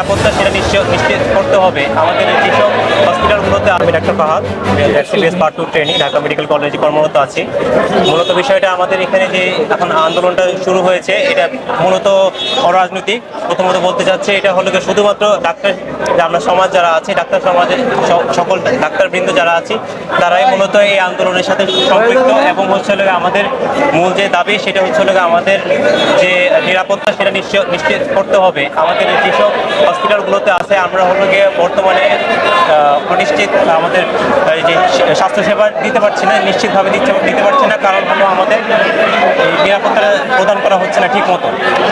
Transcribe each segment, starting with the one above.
নিরাপত্তা সেটা নিশ্চয় নিশ্চিত করতে হবে। আমাদের যেসব হসপিটালগুলোতে আমি doctor Fahad CBS part two training, Dhaka medical কলেজে কর্মরত আছি। মূলত বিষয়টা আমাদের এখানে যে এখন আন্দোলনটা শুরু হয়েছে, এটা মূলত অরাজনৈতিক। প্রথমত বলতে চাচ্ছে, এটা হলো শুধুমাত্র ডাক্তার আমরা সমাজ যারা আছে, ডাক্তার সমাজে স- সকল ডাক্তারবৃন্দ যারা আছে, তারাই মূলত এই আন্দোলনের সাথে সম্পৃক্ত এবং হচ্ছে হলো আমাদের মূল যে দাবি, সেটা হচ্ছে হলো আমাদের যে নিরাপত্তা সেটা নিশ্চয়, নিশ্চিত করতে হবে। আমাদের যেসব হসপিটালগুলোতে আছে। আমরা হলো গিয়ে বর্তমানে অনিশ্চিত আমাদের যে স্বাস্থ্যসেবা দিতে পারছি না, নিশ্চিতভাবে দিচ্ছে দিতে পারছি না, কারণ হলো আমাদের নিরাপত্তা প্রদান করা হচ্ছে না ঠিক মতো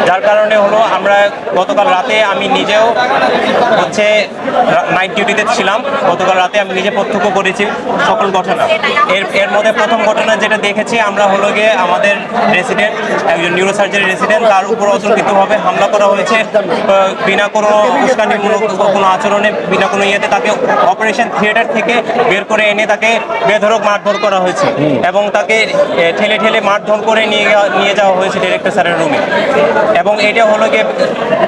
যার কারণে হলো আমরা গতকাল রাতে আমি নিজেও হচ্ছে নাইট ডিউটিতে ছিলাম। গতকাল রাতে আমি নিজে প্রত্যক্ষ করেছি সকল ঘটনা। এর এর মধ্যে প্রথম ঘটনা যেটা দেখেছি, আমরা হলো গিয়ে আমাদের রেসিডেন্ট একজন নিউরোসার্জারি রেসিডেন্ট তার উপর অতর্কিতভাবে হামলা করা হয়েছে। বিনা কোনো উস্কানিমূলক কোনো আচরণে, বিনা কোনো ইয়েতে তাকে অপারেশন থিয়েটার থেকে বের করে এনে তাকে বেধরক মারধর করা হয়েছে এবং তাকে ঠেলে ঠেলে মারধর করে নিয়ে যাওয়া- নিয়ে যাওয়া হয়েছে ডিরেক্টর স্যারের রুমে এবং এটা হলো গিয়ে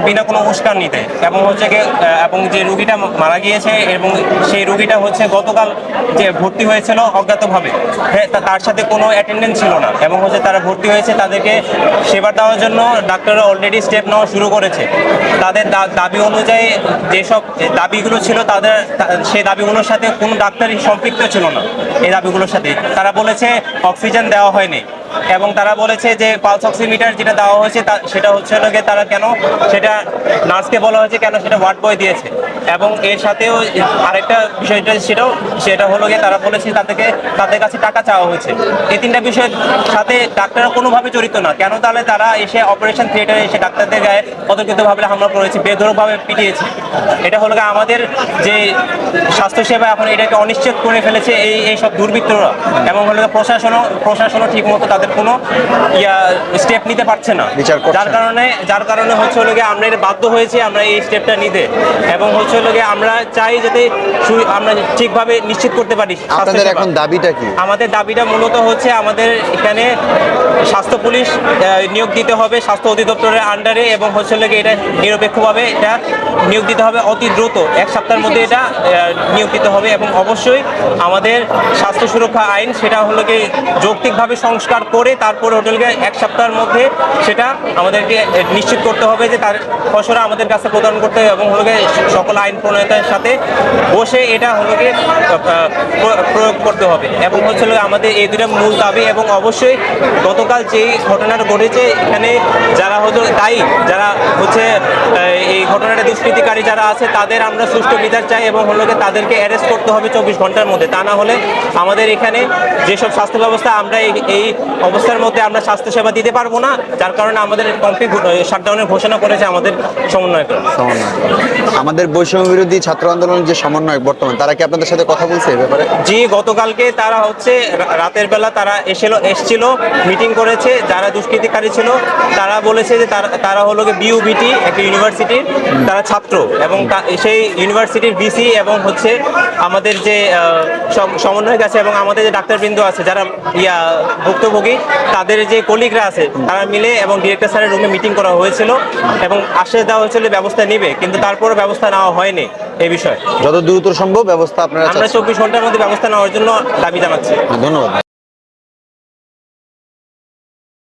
বিনা কোনো উস্কানিতে এবং হচ্ছে গিয়ে এবং যে রুগীটা মারা গিয়েছে এবং সেই রুগীটা হচ্ছে গতকাল যে ভর্তি হয়েছিল অজ্ঞাতভাবে হ্যাঁ, তার সাথে কোনো অ্যাটেন্ডেন্স ছিল না এবং হচ্ছে তারা ভর্তি হয়েছে তাদেরকে সেবা দেওয়ার জন্য ডাক্তাররা অলরেডি স্টেপ নেওয়া শুরু করেছে। তাদের দা- দাবি অনুযায়ী যেসব দাবিগুলো ছিল তাদের সেই দাবিগুলোর সাথে কোনো ডাক্তারই সম্পৃক্ত ছিল না। এই দাবিগুলোর সাথে। তারা বলেছে অক্সিজেন দেওয়া হয়নি এবং তারা বলেছে যে পালস অক্সিমিটার যেটা দেওয়া হয়েছে তা- সেটা হচ্ছে লোকে তারা কেন সেটা নার্সকে বলা হয়েছে কেন সেটা ওয়ার্ড বয় দিয়েছে। এবং এর সাথেও আরেকটা বিষয়টা সেটাও সেটা হলো গিয়ে তারা বলেছে তাদেরকে তাদের কাছে টাকা চাওয়া হয়েছে। এই তিনটা বিষয়ের সাথে ডাক্তাররা কোনোভাবে জড়িত না। কেন তাহলে তারা এসে অপারেশন থিয়েটারে এসে ডাক্তারদের গায়ে অতর্কিতভাবে হামলা করেছে বেধরকভাবে পিটিয়েছে। এটা হলো গিয়ে আমাদের যে স্বাস্থ্যসেবা এখন এটাকে অনিশ্চিত করে ফেলেছে এই এই সব দুর্বৃত্তরা। এবং হলো প্রশাসনও প্রশাসনও ঠিক মতো তাদের কোনো ইয়া স্টেপ নিতে পারছে না। যার কারণে যার কারণে হচ্ছে হলো গিয়ে আমরা এটা বাধ্য হয়েছি আমরা এই স্টেপটা নিতে। এবং হচ্ছে হলো গিয়ে আমরা চাই যাতে আমরা ঠিকভাবে নিশ্চিত করতে পারি আপনাদের এখন দাবিটা কি? আমাদের দাবিটা মূলত হচ্ছে আমাদের এখানে স্বাস্থ্য পুলিশ নিয়োগ দিতে হবে স্বাস্থ্য অধিদপ্তরের আন্ডারে এবং হচ্ছে হলো এটা নিরপেক্ষভাবে এটা নিয়োগ দিতে হবে অতি দ্রুত। এক সপ্তাহের মধ্যে এটা নিয়োগ দিতে হবে এবং অবশ্যই আমাদের স্বাস্থ্য সুরক্ষা আইন সেটা হলো গিয়ে যৌক্তিকভাবে সংস্কার করে তারপরে হোটেলকে এক সপ্তাহের মধ্যে সেটা আমাদেরকে নিশ্চিত করতে হবে যে তার খসড়া আমাদের কাছে প্রদান করতে হবে এবং হলো সকল আইন প্রণয়তার সাথে বসে এটা হলো গিয়ে প্রয়োগ করতে হবে। এবং হচ্ছে আমাদের এই দুটা মূল দাবি এবং অবশ্যই গতকাল যেই ঘটনাটা ঘটেছে, এখানে যারা হয়তো দায়ী, যারা হচ্ছে এই ঘটনাটা দুষ্কৃতিকারী যারা আছে, তাদের আমরা সুষ্ঠু বিচার চাই এবং হলো গিয়ে তাদেরকে অ্যারেস্ট করতে হবে চব্বিশ ঘণ্টার মধ্যে। তা না হলে আমাদের এখানে যেসব স্বাস্থ্য ব্যবস্থা আমরা এই অবস্থার মধ্যে আমরা স্বাস্থ্যসেবা দিতে পারব না, যার কারণে আমাদের কমপ্লিট শাটডাউনের ঘোষণা করেছে আমাদের সমন্বয় আমাদের বৈষম্য বিরোধী ছাত্র আন্দোলনের যে সমন্বয়ক বর্তমান, তারা কি আপনাদের সাথে কথা বলছে ব্যাপারে? জি, গতকালকে তারা হচ্ছে রাতের বেলা তারা এসেছিল এসছিল, মিটিং করেছে, যারা দুষ্কৃতিকারী ছিল, তারা বলেছে যে তারা হলো বিউবিটি একটা ইউনিভার্সিটির তারা ছাত্র এবং সেই ইউনিভার্সিটির বিসি এবং হচ্ছে আমাদের যে সমন্বয়ক আছে এবং আমাদের যে ডাক্তারবৃন্দ আছে, যারা ইয়া, ভুক্তভোগী, তাদের যে কলিগরা আছে, তারা মিলে এবং ডিরেক্টর স্যারের রুমে মিটিং করা হয়েছিল এবং আশ্বাস দেওয়া হয়েছিল ব্যবস্থা নেবে, কিন্তু তারপরে ব্যবস্থা নেওয়া হয়নি এই বিষয়ে। যত দ্রুত সম্ভব ব্যবস্থা আপনারা আমরা চব্বিশ ঘণ্টার মধ্যে ব্যবস্থা নেওয়ার জন্য দাবি জানাচ্ছি। ধন্যবাদ।